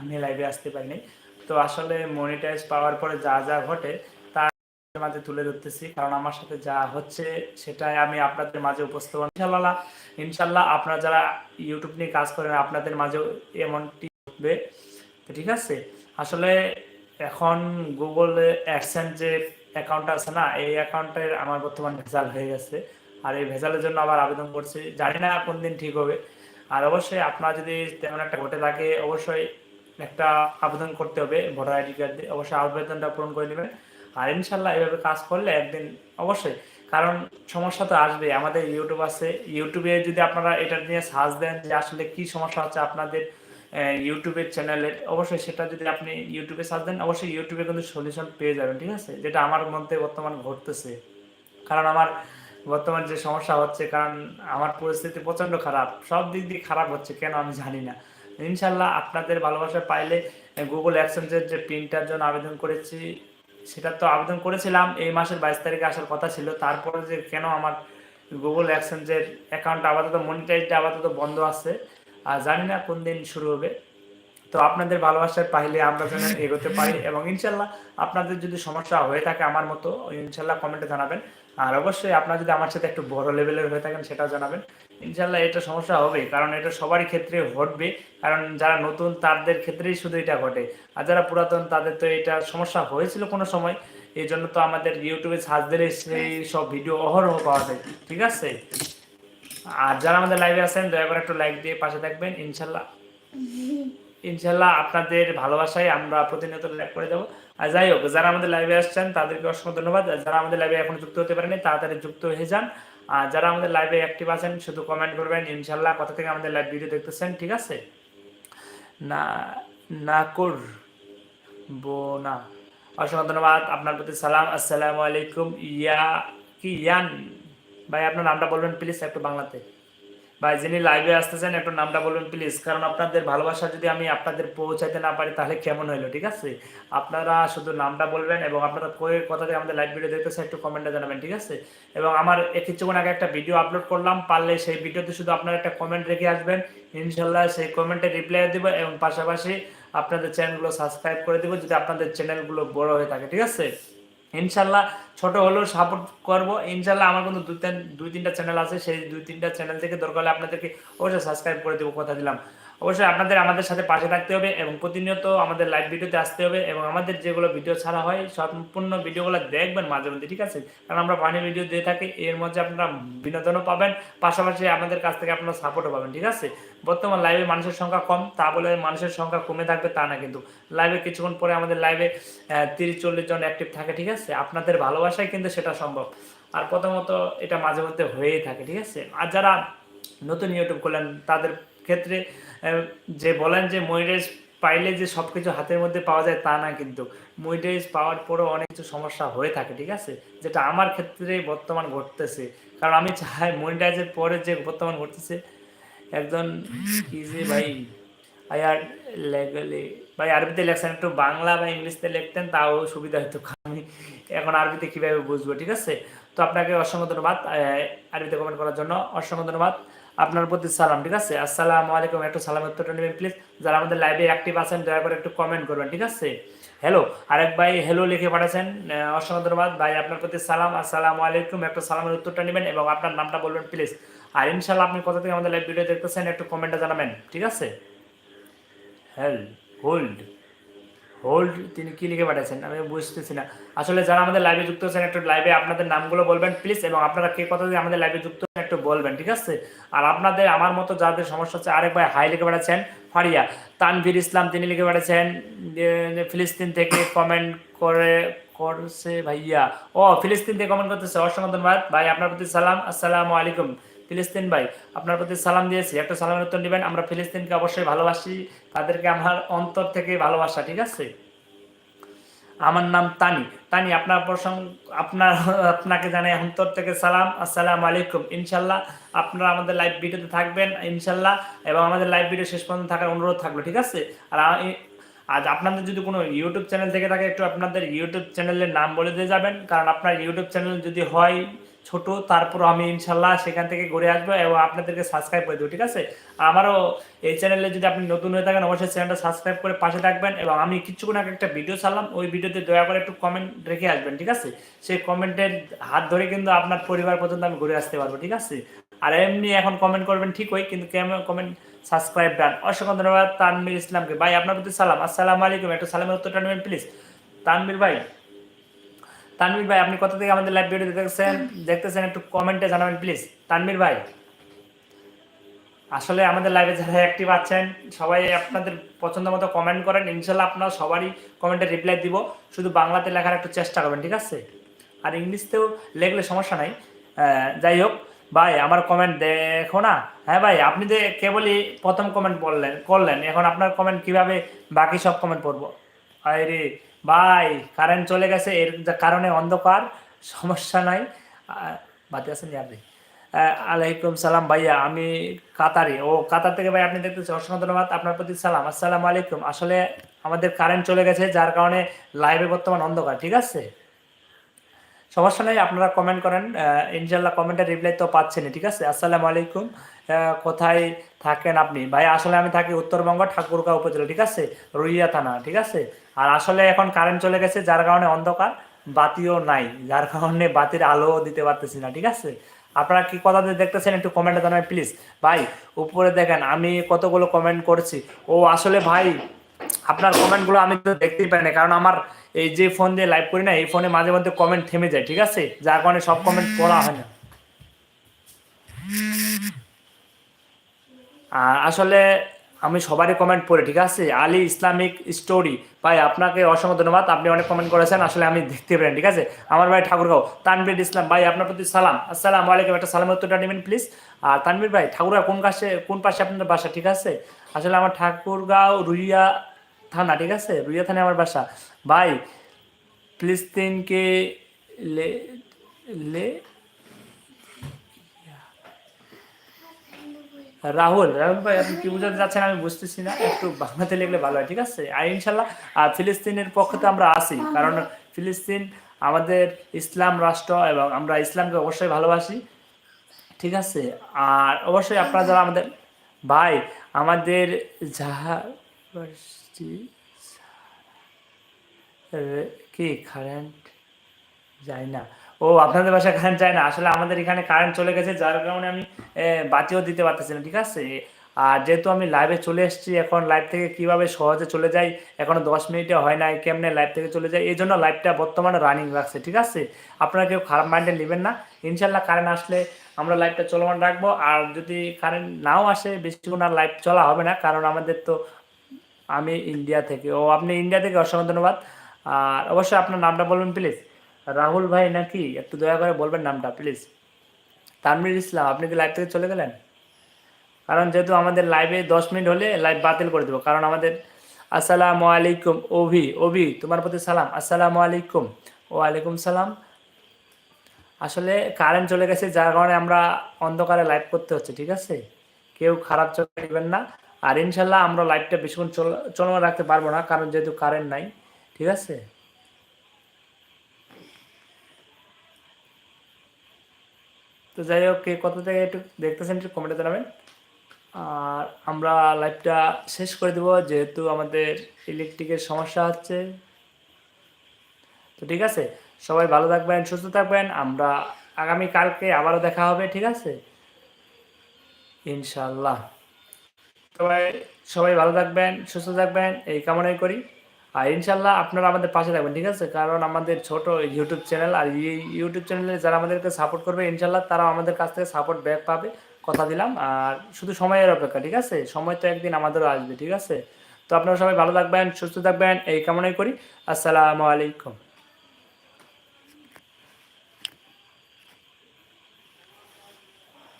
আমি লাইভে আসতে পারিনি তো আসলে মনিটাইজ পাওয়ার পরে যা যা ঘটে, তার মাঝে তুলে ধরতেছি। কারণ আমার সাথে যা হচ্ছে, সেটাই আমি আপনাদের মাঝে উপস্থাপন ইনশাল্লাহ ইনশাল্লাহ আপনারা যারা ইউটিউব নিয়ে কাজ করেন, আপনাদের মাঝেও এমনটি ঘটবে। তো ঠিক আছে? আসলে এখন গুগল অ্যাডসেন্স যে অ্যাকাউন্ট আছে না, এই অ্যাকাউন্টের আমার বর্তমান ভেজাল হয়ে গেছে। আর এই ভেজালের জন্য আবার আবেদন করছি। জানি না কোন দিন ঠিক হবে। আর অবশ্যই আপনার যদি তেমন একটা ঘটে থাকে, অবশ্যই একটা আবেদন করতে হবে ভোটার আইডি কার্ড দিয়ে। অবশ্যই আবেদনটা পূরণ করে নেবেন। আর ইনশাল্লাহ এভাবে কাজ করলে একদিন অবশ্যই, কারণ সমস্যা তো আসবে আমাদের ইউটিউব আছে। ইউটিউবে যদি আপনারা এটা নিয়ে সার্চ দেন যে আসলে কি সমস্যা হচ্ছে আপনাদের ইউটিউবের চ্যানেলে অবশ্যই সেটা যদি আপনি ইউটিউবে সার্চ দেন, অবশ্যই ইউটিউবে কিন্তু সলিউশন পেয়ে যাবেন, ঠিক আছে? যেটা আমার মধ্যে বর্তমান ঘটতেছে। কারণ আমার বর্তমান যে সমস্যা হচ্ছে, কারণ আমার পরিস্থিতি প্রচণ্ড খারাপ। সব দিক দিয়ে খারাপ হচ্ছে, কেন আমি জানি না। ইনশাল্লাহ আপনাদের ভালোবাসা পাইলে গুগল অ্যাকসেন্সের যে প্রিন্টার জন্য আবেদন করেছি, সেটা তো আবেদন করেছিলাম। এই মাসের বাইশ তারিখে আসার কথা ছিল। তারপরে যে কেন আমার গুগল অ্যাকসেন্সের অ্যাকাউন্ট আপাতত মনিটাইজটা আপাতত বন্ধ আছে, আর জানি না কোন দিন শুরু হবে। তো আপনাদের ভালোবাসার পাইলে আমরা যেন এগোতে পারি এবং ইনশাল্লাহ আপনাদের যদি সমস্যা হয়ে থাকে আমার মতো ইনশাল্লাহ কমেন্টে জানাবেন। আর অবশ্যই আপনারা যদি আমার সাথে একটু বড় লেভেলের হয়ে থাকেন, সেটাও জানাবেন। ইনশাল্লাহ এটা সমস্যা হবে, কারণ এটা সবারই ক্ষেত্রে ঘটবে, কারণ যারা নতুন তাদের ক্ষেত্রেই শুধু এটা ঘটে। আর যারা পুরাতন, তাদের তো এটা সমস্যা হয়েছিল কোনো সময়, এই জন্য তো আমাদের ইউটিউবে সার্চ দিলে সেই সব ভিডিও অহরহ পাওয়া যায়, ঠিক আছে? আর যারা আমাদের লাইভে আছেন, দয়া করে একটু লাইক দিয়ে পাশে থাকবেন ইনশাল্লাহ ইনশাল্লাহ আপনাদের ভালোবাসায় আমরা প্রতিনিয়ত লাইভ করে যাব আর যাই হোক, যারা আমাদের লাইভে আসছেন, তাদেরকে অসংখ্য ধন্যবাদ। যারা আমাদের লাইভে এখন যুক্ত হতে পারেনি তাড়াতাড়ি যুক্ত হয়ে যান। আর যারা আমাদের লাইভে অ্যাক্টিভ আছেন, শুধু কমেন্ট করবেন ইনশাল্লাহ কথা থেকে আমাদের লাইভ ভিডিও দেখতেছেন, ঠিক আছে? না না কর বোনা, অসংখ্য ধন্যবাদ। আপনার প্রতি সালাম, আসসালামু আলাইকুম। ইয়া, কি, ইয়ান? ভাই, আপনার নামটা বলবেন প্লিজ একটু বাংলাতে। ভাই, যিনি লাইভে আসতেছেন, একটু নামটা বলবেন প্লিজ কারণ আপনাদের ভালোবাসা যদি আমি আপনাদের পৌঁছাতে না পারি, তাহলে কেমন হইল, ঠিক আছে? আপনারা শুধু নামটা বলবেন এবং আপনারা কয়েক কথা দিয়ে আমাদের লাইভ ভিডিও দেখতেছেন, একটু কমেন্টে জানাবেন, ঠিক আছে? এবং আমার কিছুক্ষণ আগে একটা ভিডিও আপলোড করলাম, পারলে সেই ভিডিওতে শুধু আপনারা একটা কমেন্ট রেখে আসবেন। ইনশাল্লাহ সেই কমেন্টে রিপ্লাই দেবো এবং পাশাপাশি আপনাদের চ্যানেলগুলো সাবস্ক্রাইব করে দেবো যদি আপনাদের চ্যানেলগুলো বড় হয়ে থাকে, ঠিক আছে? ইনশাল্লাহ ছোট হলেও সাপোর্ট করব। ইনশাল্লাহ আমার কিন্তু দুই তিন দুই তিনটা চ্যানেল আছে। সেই দুই তিনটা চ্যানেল থেকে দরকার হলে আপনাদেরকে অবশ্যই সাবস্ক্রাইব করে দেবো, কথা দিলাম। অবশ্যই আপনাদের আমাদের সাথে পাশে থাকতে হবে এবং প্রতিনিয়ত আমাদের লাইভ ভিডিওতে আসতে হবে এবং আমাদের যেগুলো ভিডিও ছাড়া হয়, সম্পূর্ণ ভিডিওগুলো দেখবেন মাঝে মধ্যে, ঠিক আছে? কারণ আমরা ফানি ভিডিও দিয়ে থাকি, এর মধ্যে আপনারা বিনোদনও পাবেন, পাশাপাশি আমাদের কাছ থেকে আপনারা সাপোর্টও পাবেন, ঠিক আছে? বর্তমান লাইভে মানুষের সংখ্যা কম, তা বলে মানুষের সংখ্যা কমে থাকবে তা না কিন্তু। লাইভে কিছুক্ষণ পরে আমাদের লাইভে তিরিশ, চল্লিশ জন অ্যাক্টিভ থাকে, ঠিক আছে? আপনাদের ভালোবাসায় কিন্তু সেটা সম্ভব। আর প্রথমত এটা মাঝে মধ্যে হয়েই থাকে, ঠিক আছে? আর যারা নতুন ইউটিউব করলেন তাদের ক্ষেত্রে যে বলেন যে ময়ূরেজ পাইলে যে সব কিছু হাতের মধ্যে পাওয়া যায় তা না কিন্তু। ময়ূরেজ পাওয়ার পরেও অনেক কিছু সমস্যা হয়ে থাকে, ঠিক আছে? যেটা আমার ক্ষেত্রে বর্তমান ঘটতেছে। কারণ আমি চাই মনিটাইজের পরে যে বর্তমান ঘটতেছে, একজন কি যে ভাই আর লেগলে ভাই আরবিতে লেখছেন, একটু বাংলা বা ইংলিশতে লিখতেন, তাও সুবিধা হতো আমি এখন আরবিতে কীভাবে বুঝব, ঠিক আছে? তো আপনাকে অসংখ্য ধন্যবাদ আরবিতে কমেন্ট করার জন্য অসংখ্য ধন্যবাদ। আপনার প্রতি সালাম, ঠিক আছে? আসসালামু আলাইকুম, একটু সালাম উত্তরটা নেবেন প্লিজ যারা আমাদের লাইভে অ্যাক্টিভ আছেন, দয়া করে একটু কমেন্ট করবেন, ঠিক আছে? হ্যালো আরেক ভাই হ্যালো লিখে পাঠাচ্ছেন অসংখ্য ধন্যবাদ। ভাই, আপনার প্রতি সালাম, আসসালামু আলাইকুম, একটু সালামের উত্তরটা নেবেন এবং আপনার নামটা বলবেন প্লিজ আর ইনশাল্লাহ আপনি কোথা থেকে আমাদের লাইভ ভিডিও দেখতেছেন, একটু কমেন্টটা জানাবেন, ঠিক আছে? হেল হোল্ড হোল্ড তিনি কি লিখে পাঠাচ্ছেন আমি বুঝতেছি না। আসলে যারা আমাদের লাইভে যুক্ত হচ্ছেন একটু লাইভে আপনাদের নামগুলো বলবেন প্লিজ এবং আপনারা কে কথা দিয়ে আমাদের লাইভে যুক্ত একটু বলবেন, ঠিক আছে? আর আপনাদের, আমার মতো যাদের সমস্যা হচ্ছে আরেক ভাই হাই লিখে পাঠাচ্ছেন, ফারিয়া। তানভীর ইসলাম, তিনি লিখে পাঠাচ্ছেন ফিলিস্তিন থেকে কমেন্ট করে, করছে ভাইয়া। ও, ফিলিস্তিন থেকে কমেন্ট করতেছে, অসংখ্য ধন্যবাদ। ভাই, আপনার প্রতি সালাম, আসসালামু আলাইকুম। ফিলিস্তিন ভাই, আপনার প্রতি সালাম দিয়েছি। একটা সালামের উত্তর নেবেন, আমরা ফিলিস্তিনকে অবশ্যই ভালোবাসি, তাদেরকে আমার অন্তর থেকে ভালোবাসা, ঠিক আছে? আমার নাম তানি। তানি, আপনার প্রসঙ্গ, আপনার, আপনাকে জানাই অন্তর থেকে সালাম। আসসালাম আলাইকুম। ইনশাল্লাহ আপনারা আমাদের লাইভ ভিডিওতে থাকবেন, ইনশাল্লাহ, এবং আমাদের লাইভ ভিডিও শেষ পর্যন্ত থাকার অনুরোধ থাকল, ঠিক আছে? আর আজ আপনাদের যদি কোনো ইউটিউব চ্যানেল থেকে থাকে, একটু আপনাদের ইউটিউব চ্যানেলের নাম বলে দিয়ে যাবেন, কারণ আপনার ইউটিউব চ্যানেল যদি হয় ছোট, তারপর আমি ইনশাল্লাহ সেখান থেকে ঘুরে আসব এবং আপনাদেরকে সাবস্ক্রাইব করে দেবো, ঠিক আছে? আমারও এই চ্যানেলে যদি আপনি নতুন হয়ে থাকেন, অবশ্যই চ্যানেলটা সাবস্ক্রাইব করে পাশে থাকবেন এবং আমি কিছুক্ষণ আগে একটা ভিডিও ছাড়লাম, ওই ভিডিওতে দয়া করে একটু কমেন্ট রেখে আসবেন, ঠিক আছে? সেই কমেন্টের হাত ধরে কিন্তু আপনার পরিবার পর্যন্ত আমি ঘুরে আসতে পারব, ঠিক আছে? আর এমনি এখন কমেন্ট করবেন ঠিকই, কিন্তু কেমন কমেন্ট সাবস্ক্রাইব ডান অসংখ্য ধন্যবাদ তানমির ইসলামকে। ভাই, আপনার প্রতি সালাম। আসসালামু আলাইকুম। একটু সালামের উত্তরটা নেবেন প্লিজ তানমির ভাই। তানমির ভাই আপনি কোথা থেকে আমাদের লাইভ ভিডিও দেখতেছেন? দেখতেছেন একটু কমেন্টে জানাবেন প্লিজ তানমির ভাই আসলে আমাদের লাইভে যারা অ্যাক্টিভ আছেন সবাই আপনাদের পছন্দ মতো কমেন্ট করেন। ইনশাল্লাহ আপনারা সবারই কমেন্টে রিপ্লাই দিব। শুধু বাংলাতে লেখার একটু চেষ্টা করবেন ঠিক আছে? আর ইংলিশতেও লেখলে সমস্যা নাই। যাই হোক ভাই আমার কমেন্ট দেখো না। হ্যাঁ ভাই আপনি যে কেবলই প্রথম কমেন্ট বললেন করলেন এখন আপনার কমেন্ট কীভাবে বাকি সব কমেন্ট পড়ব? আরে ভাই কারেন্ট চলে গেছে, এর কারণে অন্ধকার, সমস্যা নাই। বাতি আছেন আপনি? আলাইকুম সালাম ভাইয়া, আমি কাতারি। ও, কাতার থেকে ভাই আপনি দেখতেছেন, অসংখ্য ধন্যবাদ আপনার প্রতি সালাম। আসসালামু আলাইকুম। আসলে আমাদের কারেন্ট চলে গেছে, যার কারণে লাইভে বর্তমান অন্ধকার, ঠিক আছে? সমস্যা নেই, আপনারা কমেন্ট করেন ইনশাল্লাহ কমেন্টের রিপ্লাই তো পাচ্ছেনই, ঠিক আছে? আসসালামু আলাইকুম। কোথায় থাকেন আপনি? ভাই, আসলে আমি থাকি উত্তরবঙ্গ ঠাকুরগাঁও উপজেলা, ঠিক আছে? রুইয়া থানা, ঠিক আছে? আর আসলে এখন কারেন্ট চলে গেছে, যার কারণে অন্ধকার, বাতিও নাই। যার কারণে বাতির আলো দিতে পারতেছি না, ঠিক আছে? আপনারা কি কথা দেখতেছেন একটু কমেন্টে জানাবেন প্লিজ ভাই, উপরে দেখেন, আমি কতগুলো কমেন্ট করছি। ও, আসলে ভাই, আপনার কমেন্টগুলো আমি তো দেখতেই পাই না, কারণ আমার এই যে ফোন দিয়ে লাইভ করি না, এই ফোনে মাঝে মধ্যে কমেন্ট থেমে যায়, ঠিক আছে? যার কারণে সব কমেন্ট পড়া হয় না। আসলে আমি সবারই কমেন্ট পড়ি, ঠিক আছে? আলী ইসলামিক স্টোরি ভাই, আপনাকে অসংখ্য ধন্যবাদ। আপনি অনেক কমেন্ট করেছেন, আসলে আমি দেখতে পারেন ঠিক আছে? আমার ভাই ঠাকুরগাঁও তানবির ইসলাম, ভাই, আপনার প্রতি সালাম। আসসালাম আলাইকুম, একটা সালাম উত্তরটা নেবেন প্লিজ আর তানবির ভাই ঠাকুরগাঁও কোন কাছে কোন পাশে আপনার বাসা, ঠিক আছে? আসলে আমার ঠাকুরগাঁও রুইয়া থানা, ঠিক আছে? রুইয়া থানায় আমার বাসা। ভাই ফিলিস্তিনকে লে লে রাহুল রাহুল ভাই, আপনি কি বোঝাতে যাচ্ছেন আমি বুঝতেছি না। একটু বাংলাতে লিখলে ভালো হয়, ঠিক আছে? আর ইনশাল্লাহ আর ফিলিস্তিনের পক্ষে তো আমরা আছি। কারণ ফিলিস্তিন আমাদের ইসলাম রাষ্ট্র এবং আমরা ইসলামকে অবশ্যই ভালোবাসি, ঠিক আছে? আর অবশ্যই আপনারা যারা আমাদের, ভাই, আমাদের যাহা কি কারেন্ট যায় না। ও, আপনাদের বাসায় কারেন্ট যায় না। আসলে আমাদের এখানে কারেন্ট চলে গেছে, যার কারণে আমি বাতিও দিতে পারতেছি না ঠিক আছে? আর যেহেতু আমি লাইভে চলে এসেছি, এখন লাইভ থেকে কীভাবে সহজে চলে যাই, এখনও দশ মিনিটে হয় নাই, কেমনে লাইভ থেকে চলে যাই, এই জন্য লাইভটা বর্তমানে রানিং রাখছে, ঠিক আছে? আপনারা কেউ খারাপ মাইন্ডে নেবেন না। ইনশাল্লাহ কারেন্ট আসলে আমরা লাইভটা চলমান রাখব। আর যদি কারেন্ট নাও আসে বেশিক্ষণ আর লাইভ চলা হবে না, কারণ আমাদের তো আমি ইন্ডিয়া থেকে। ও, আপনি ইন্ডিয়া থেকে, অসংখ্য ধন্যবাদ। আর অবশ্যই আপনার নামটা বলবেন প্লিজ রাহুল ভাই নাকি একটু দয়া করে বলবেন নামটা প্লিজ তানমির ইসলাম, আপনি কি লাইভ থেকে চলে গেলেন? কারণ যেহেতু আমাদের লাইভে দশ মিনিট হলে লাইভ বাতিল করে দেবো। কারণ আমাদের আসসালামু আলাইকুম, অভি অভি, তোমার প্রতি সালাম। আসসালামু আলাইকুম, ওয়ালাইকুম সালাম। আসলে কারেন্ট চলে গেছে, যার কারণে আমরা অন্ধকারে লাইভ করতে হচ্ছে, ঠিক আছে? কেউ খারাপ চলে নেবেন না। আর ইনশাল্লাহ আমরা লাইভটা বেশিক্ষণ চল, চলমান রাখতে পারব না, কারণ যেহেতু কারেন্ট নাই, ঠিক আছে? তো যাই হোক, কে কত থেকে একটু দেখতেছেন, একটু কমেন্টে জানাবেন। আর আমরা লাইভটা শেষ করে দেবো, যেহেতু আমাদের ইলেকট্রিকের সমস্যা হচ্ছে। তো ঠিক আছে, সবাই ভালো থাকবেন, সুস্থ থাকবেন। আমরা আগামী কালকে আবারও দেখা হবে, ঠিক আছে? ইনশাল্লাহ সবাই সবাই ভালো থাকবেন, সুস্থ থাকবেন, এই কামনাই করি। আর ইনশাল্লাহ আপনারা আমাদের পাশে থাকবেন, ঠিক আছে? কারণ আমাদের ছোট ইউটিউব চ্যানেল আর ইউটিউব চ্যানেলে যারা আমাদেরকে সাপোর্ট করবে, ইনশাল্লাহ তারা আমাদের কাছ থেকে সাপোর্ট ব্যাক পাবে, কথা দিলাম। আর শুধু সময়ের অপেক্ষা, ঠিক আছে? সময় তো একদিন আমাদেরও আসবে, ঠিক আছে? তো আপনারা সবাই ভালো থাকবেন, সুস্থ থাকবেন, এই কামনাই করি। আসসালামু আলাইকুম।